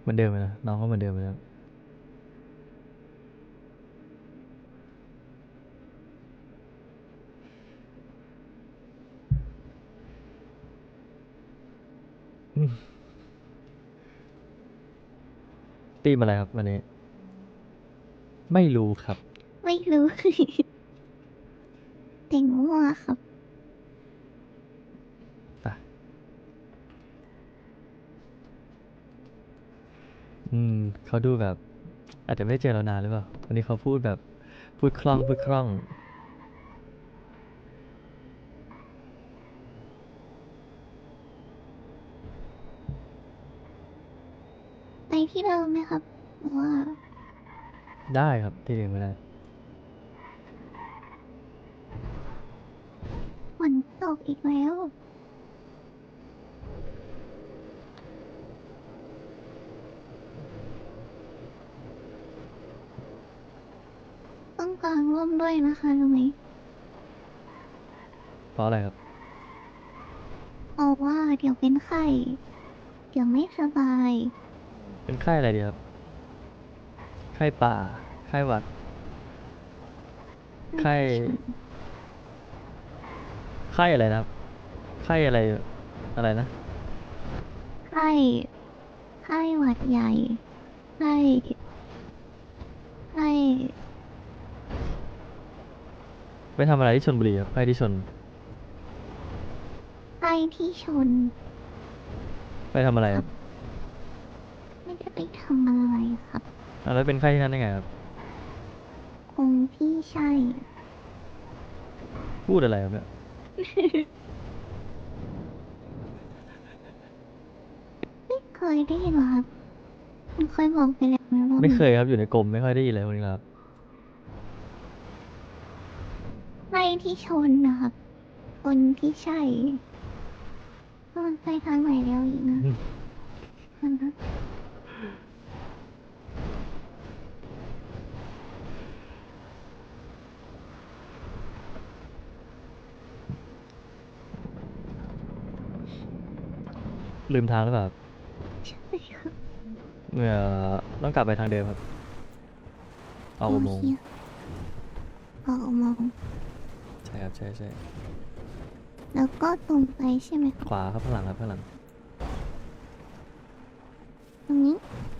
เหมือนเดิมเลยนะน้องก็เหมือนเดิมเลยนะ ตีมอะไรครับวันนี้ ไม่รู้ครับ ไม่รู้ แต่งมั่วครับ ไปอืมเขาดูแบบ อาจจะไม่ได้เจอเรานานหรือเปล่าวันนี้เขาพูดแบบ พูดคล่องพูดคล่อง ที่เดิมไหมครับหรือว่าได้ครับที่เดิมก็ได้ฝนตกอีกแล้ว ต้องกางร่มด้วยนะคะรู้ไหมเพราะอะไรครับ เพราะว่าเดี๋ยวเป็นไข้เดี๋ยวไม่สบาย เป็นไข้อะไรดีครับ ไข้ป่า ไข้หวัด ไข้ ไข้อะไรนะครับ ไข้อะไร อะไรนะ ไข้ ไข้หวัดใหญ่ ไข้ ไข้ ไปทำอะไรที่ชนบุรีครับ ไข้ที่ชน ไข้ที่ชน ไปทำอะไรครับ ไม่ได้ไปทำอะไรครับอะแล้วเป็นไข้ที่นั่นได้ไงครับคงที่ใช่พูดอะไรครับเนี่ย ไม่เคยได้ยินเหรอครับมันเคยบอกไปแล้วไหมว่าไม่เคยครับอยู่ในกรมไม่ค่อยได้ยินเลยพวกนี้ครับไข้ที่ชนนะครับ คนที่ใช่มันไปทางไหนแล้วอีกนะอืมมัน ลืมทางหรือเปล่าครับใช่ครับเมื่อต้องกลับไปทางเดิมครับออกอุโมงค์โเคออกอุโมงค์ใช่ครับใช่ใช่แล้วก็ตรงไปใช่ไหมครับขวาครับข้างหลังครับข้างหลังตรงนี้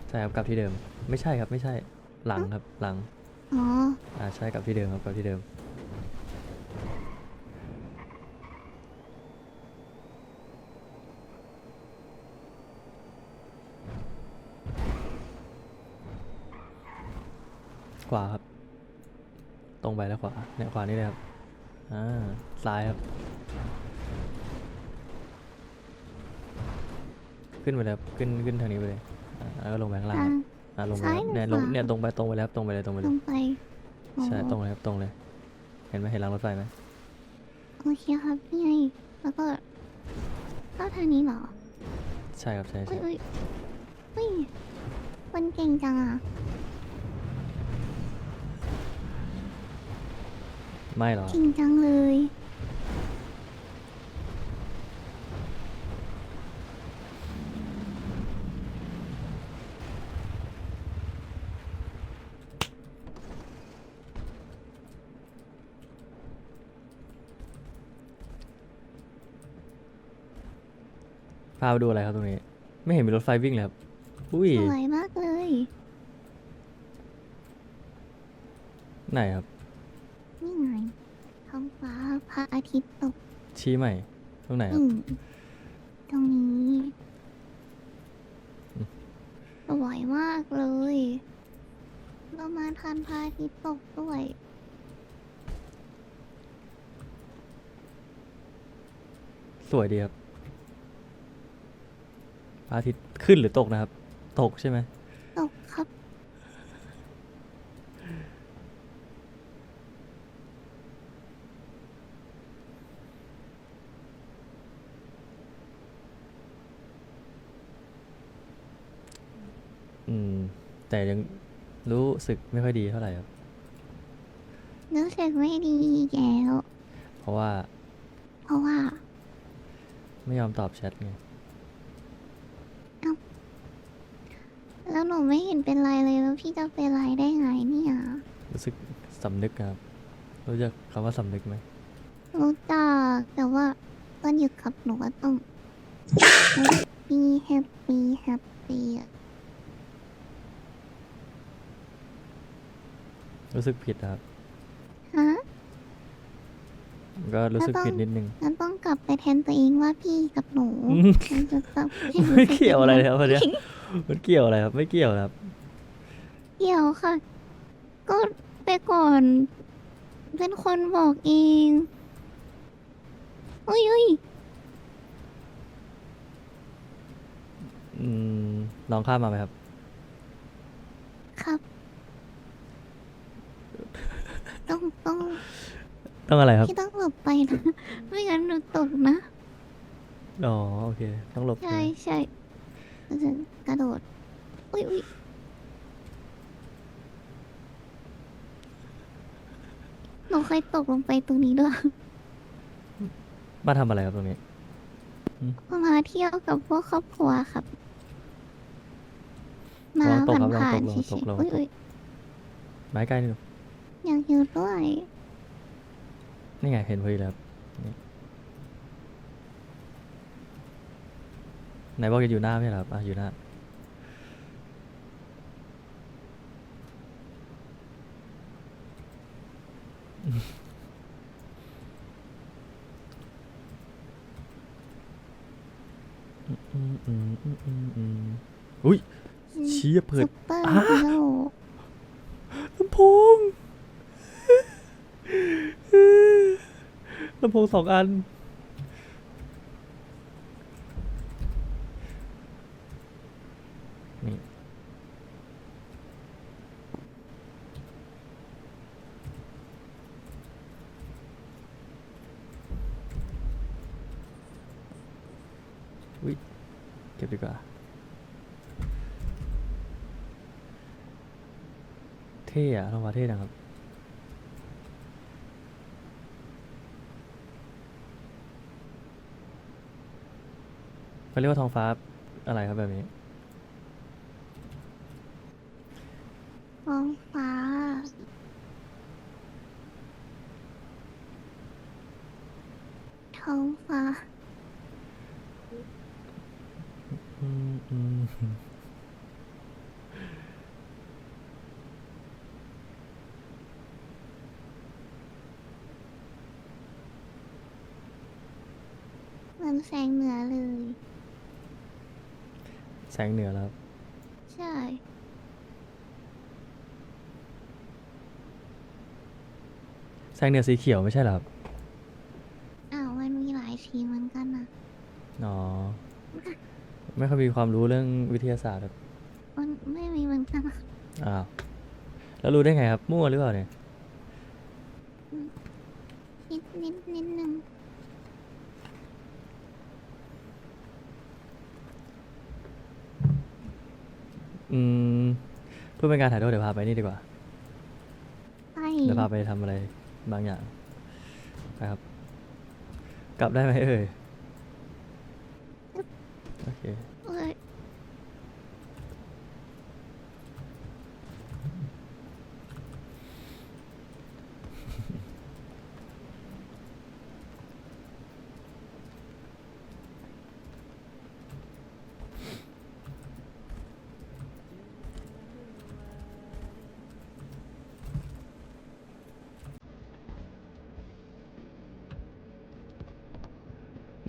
ใช่ครับกลับที่เดิม ไม่ใช่ครับไม่ใช่หลังครับหลังอ๋อ อ่าใช่กลับที่เดิมครับกลับที่เดิม ขวาครับ ตรงไปแล้วขวาเนี่ยขวานี่เลยครับอ่าซ้ายครับ ขึ้นไปเลยครับขึ้นขึ้นทางนี้ไปเลยอ่าแล้วก็ลงไปข้างล่างทาคงรับอ่าลงไปซ้ายครับหรือเนี่ยลงขวา เนี่ยตรงไปตรงไปแล้วครับตรงไปเลยตรงไปตเลรยงไปอ๋อใช่ตรงเลยครับตรงเลย เห็นไหมเห็นรางรถไฟไหมโอเคครับนี่ไงแล้วก็เข้าทางนี้เหรอใช่ครับใช่อุ้ใช่ยอุ้ยอุ้ยคนเก่งจังอะ ไม่หรอกเก่งจังเลย พาไปดูอะไรครับตรงนี้ ไม่เห็นมีรถไฟวิ่งเลยครับ อุ้ย สวยมากเลย ไหนครับนี่ไง ท้องฟ้าพระอาทิตย์ตกชี้ใหม่ ตรงไหนครัอืบมตรงนี้อืมสวยมากเลยเรามาทันพระอาทิตย์ตกด้วย สวยดีครับพระอาทิตย์ขึ้นหรือตกนะครับ ตกใช่ไหม ตกครับ อืม แต่ยังรู้สึกไม่ค่อยดีเท่าไหร่ครับ รู้สึกไม่ดีอีกแล้ว เพราะว่าเพราะว่าไม่ยอมตอบแชทไง แล้วหนูไม่เห็นเป็นไรเลยแล้วพี่จะเป็นไรได้ไงเนี่ยรู้สึกสำนึกครับ รู้จักคำว่าสำนึกไหม รู้จักแต่ว่าตอนอยู่กับหนูก็ต้อง happy happy happy อะ รู้สึกผิดนะครับ ฮะ ก็รู้สึกแล้วต้องผิดนิดนึงงั้นต้องกลับไปแทนตัวเองว่าพี่กับหนูอืมมันจะต้องให้รู้ไม่สึเกี่ยวอะไรเลยครับงวันเนี้ยมันเกี่ยวอะไรครับ ไม่เกี่ยวครับ เกี่ยวค่ะ ก็ไปก่อน เป็นคนบอกเองอุ้ยอุ้ยอืมลองข้ามมาไหมครับครับ ต้องต้อง ต้องอะไรครับพี่ต้องหลบไปนะ ไม่งั้นหนูตกนะ อ๋อโอเค ต้องหลบใช่ใช่ไหมใช่เราจะกระโดด อุ้ยอุ้ยหนูเคยตกลงไปตรงนี้ด้วย มาทำอะไรครับตรงนี้มาเที่ยวกับพวกครอบครัวครับ มาระวังตกผ่านครับระวังตกผ่านเฉระยวังๆตกอุ้ยอุ้ยไม้ใกล้นี่ดูอยากอยู่ด้วย นี่ไงเห็นพอดีแล้วครับนี่ไหนบอกจะอยู่หน้าไม่ใช่เหรอครับอะอยู่หน้า อืมอืมอืมอืมอืมอุ้ยเชี่ยเปิด ซุปเปอร์อ่าฮีโร่ ลำโพง ลำโพงสองอัน นี่ อุ๊ยเก็บดีกว่า เท่อะท้องฟ้าเท่นะครับ เขาเรียกว่าท้องฟ้าอะไรครับแบบนี้ ท้องฟ้า ท้องฟ้า อืมอืมเหมือนแสงเหนือเลยแส งเหนือแล้วครับใช่ แสงเหนือสีเขียวไม่ใช่เหรอครับอ้าวมันมีหลายสีเหมือนกันนะอ๋อไม่ค่อยมีความรู้เรื่องวิทยาศาสตร์ครับมันไม่มีเหมือนกันนะอ้าวแล้วรู้ได้ไงครับมั่วหรือเปล่าเนี่ย นิดนิดนิดนึง อืมเพื่อเป็นการถ่ายทอดเดี๋ยวพาไปนี่ดีกว่า ใช่เดี๋ยวพาไปทำอะไรบางอย่างนะครับ กลับได้ไหมเอ่ย โอเค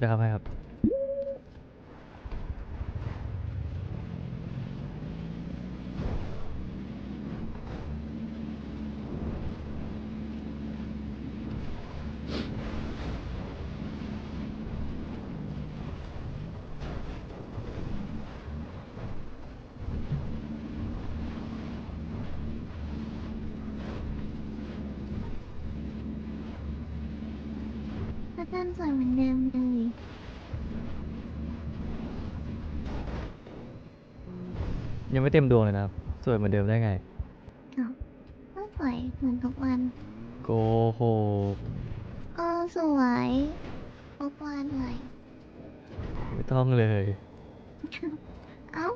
เอ้ยเดี๋ยวครับให้ครับ พระจันทร์สวยเหมือนเดิมเลยยังไม่เต็มดวงเลยนะครับสวยเหมือนเดิมได้ไง อ้าวก็สวยเหมือนทุกวัน โกหกก็สวยทุกวันเลย ไม่ต้องเลย เอ้า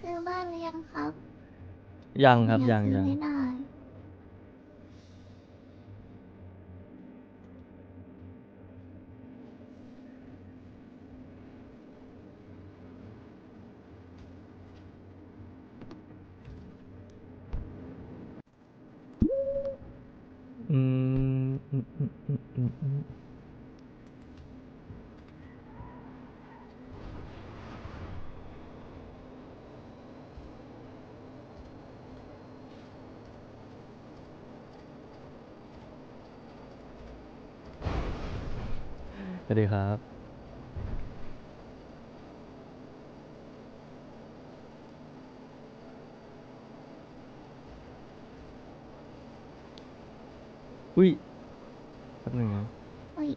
ซื้อบ้านหรือยังครับยังครับยังซื้อยัง ไม่ได้ อืมอืมอืมอืมอืมอืมส วัสดีครับ อุ้ยแป๊บหนึงนะอุ้ย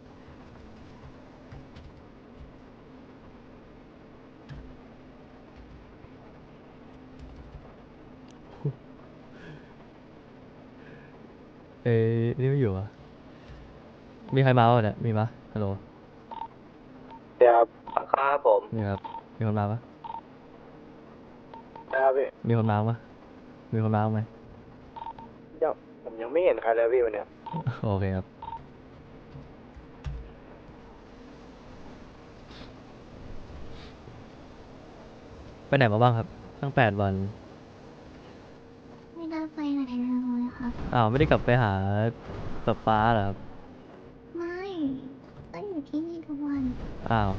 เอ้ยนี่ไม่อยู่อะ มีใครมาป่ะเนี่ย มีปะฮัลโหล ครับครับผม นี่ครับ มีคนมาปะครับพี่มีคนมาปะมีคนมาไหมยังผมยังไม่เห็นใครเลยพี่วันเนี้ยโอเคครับ ไปไหนมาบ้างครับ ตั้งแปดวัน ไม่ได้ไปไหนเลยครับ อ้าวไม่ได้กลับไปหาป๊าป๊าเหรอครับ ไม่ก็อยู่ที่นี่ทุก วันอ้าว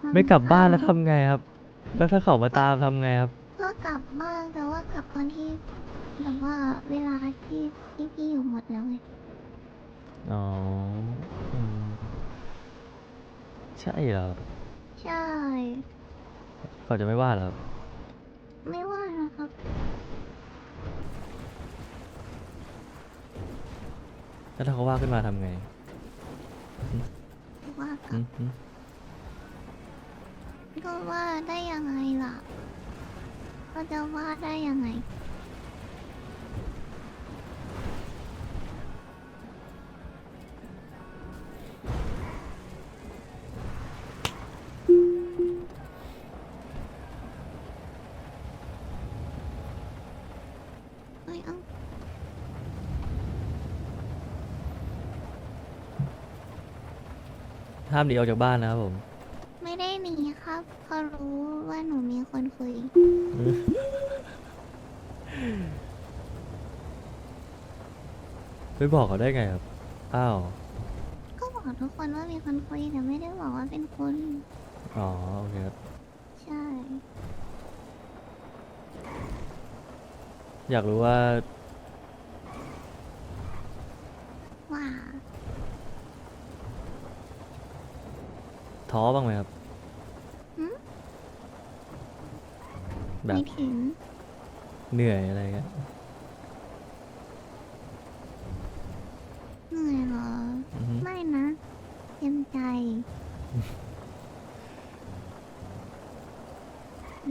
ทำไม่กลับบ้านแล้วข้วทำไงครับ แล้วถ้าเขามาตามทำไงครับ ก็กลับบ้านแต่ว่ากลับตอนที่แบบว่าเวลาที่ที่พี่อยู่หมดแล้วไงอ๋ออืมใช่เหรอใช่ เขาจะไม่ว่าเหรอครับไม่ว่านะครับ แล้วถ้าเขาว่าขึ้นมาทำไง ว่ากัอืบมอืมก็ว่าได้ยังไงล่ะ ก็จะว่าได้ยังไงามหนีออกจากบ้านนะครับผม ไม่ได้หนีครับเขารู้ว่าหนูมีคนคุยไม่บอกเขาได้ไงครับ อ้าว ก็บอกทุกคนว่ามีคนคุยแต่ไม่ได้บอกว่าเป็นคุณ อ๋อ โอเคครับ ใช่ อยากรู้ว่าว่า ท้อบ้างไหมครับหืมแบไม่บถึงเหนื่อยอะไรเงี้ยเหนื่อยเหรอ อือฮึไม่นะ เต็มใจ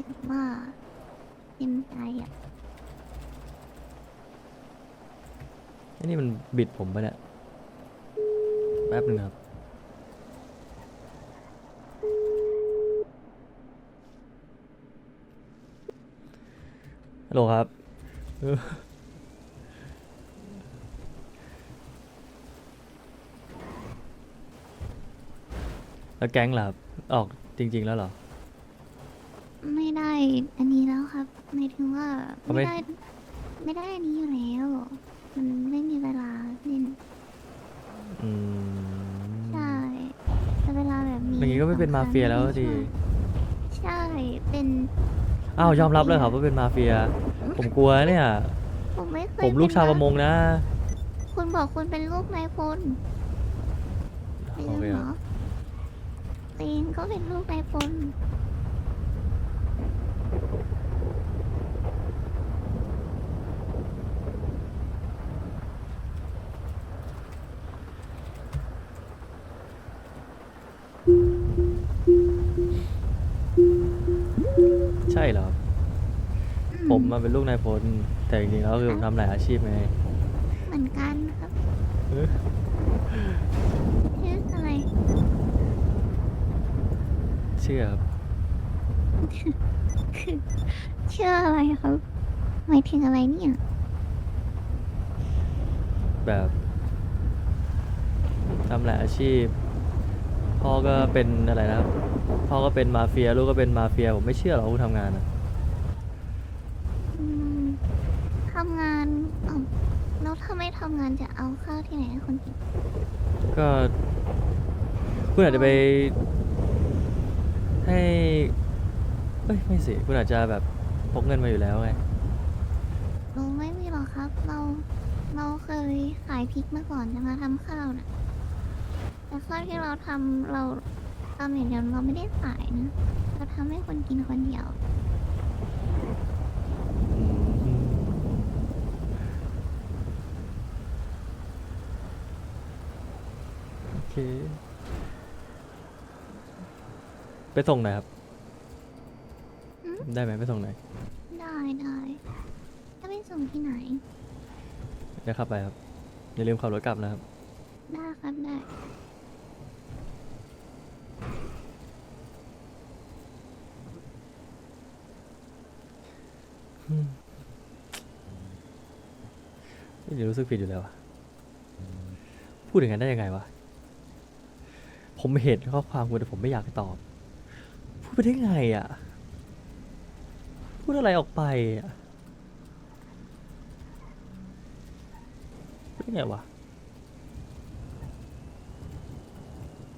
แบบว่าเต็มใจอะไอ้นี่มันบิดผมปะเนี่ยแป๊บหนึ่งครับ ฮัลโหลครับเออแล้วแก๊งล่ะครับออกจริง ๆ แล้วเหรอ ไม่ได้ได้อันนี้แล้วครับหมายถึงว่าเขาไม่ ไม่ได้ ไม่ได้อันนี้อยู่แล้ว มันไม่มีเวลาเล่นอืมใช่แต่เวลาแบบนี้อย่างงี้ก็ไม่เป็นมาเฟียแล้วดิใช่ เป็น อ้าวยอมรับเลยครับว่าเป็นมาเฟีย ผมกลัวเนี่ย ผมไม่เคยผมลูกชาวประมงงนะ คุณบอกคุณเป็นลูกนายพลไม่โอเคใช่เหรคอรับตัวเองก็เป็นลูกนายพล มมาเป็นลูกนายพลแต่จริงๆแล้วคือผมทำหลายอาชีพไงเหมือนกันครับเออชื่ออะไรเชื่อครับชื่ออะไรครับหมายถึงอะไรเนี่ยแบบทำหลายอาชีพ พ่อก็เป็นอะไรนะครับพ่อก็เป็นมาเฟียลูกก็เป็นมาเฟียผมไม่เชื่อหรอกว่าคุณทำงานนะ อืมทำงานเอ้าแล้ว ถ้าไม่ทำงานจะเอาข้าวที่ไหนให้คนกินก็คุณอาจจะไป ให้เอ้ยไม่สิคุณอาจจะแบบพกเงินมาอยู่แล้วไงเราไม่มีหรอกครับ เรา เราเคยขายพริกมาก่อนจะมาทำข้าวน่ะแต่ข้าวที่เราทำเราทำอย่างเดียวเราไม่ได้ขายนะเราทำให้คนกินคนเดียว อืมโอ เค ไปส่งหน่อยครับ อืม ได้ไหมไปส่งหน่อยได้ได้จะไปส่งที่ไหน เดี๋ยวขับไปครับ อย่าลืมขับรถกลับนะครับ ได้ครับได้นี่เดี๋ยวรู้สึกผิดอยู่แล้วอะพูดอย่างนั้นได้ยังไงวะ ผมเห็นข้อความคุณแต่ผมไม่อยากตอบ พูดไปได้ไงอะพูดอะไรออกไปอะพูดได้ไงวะ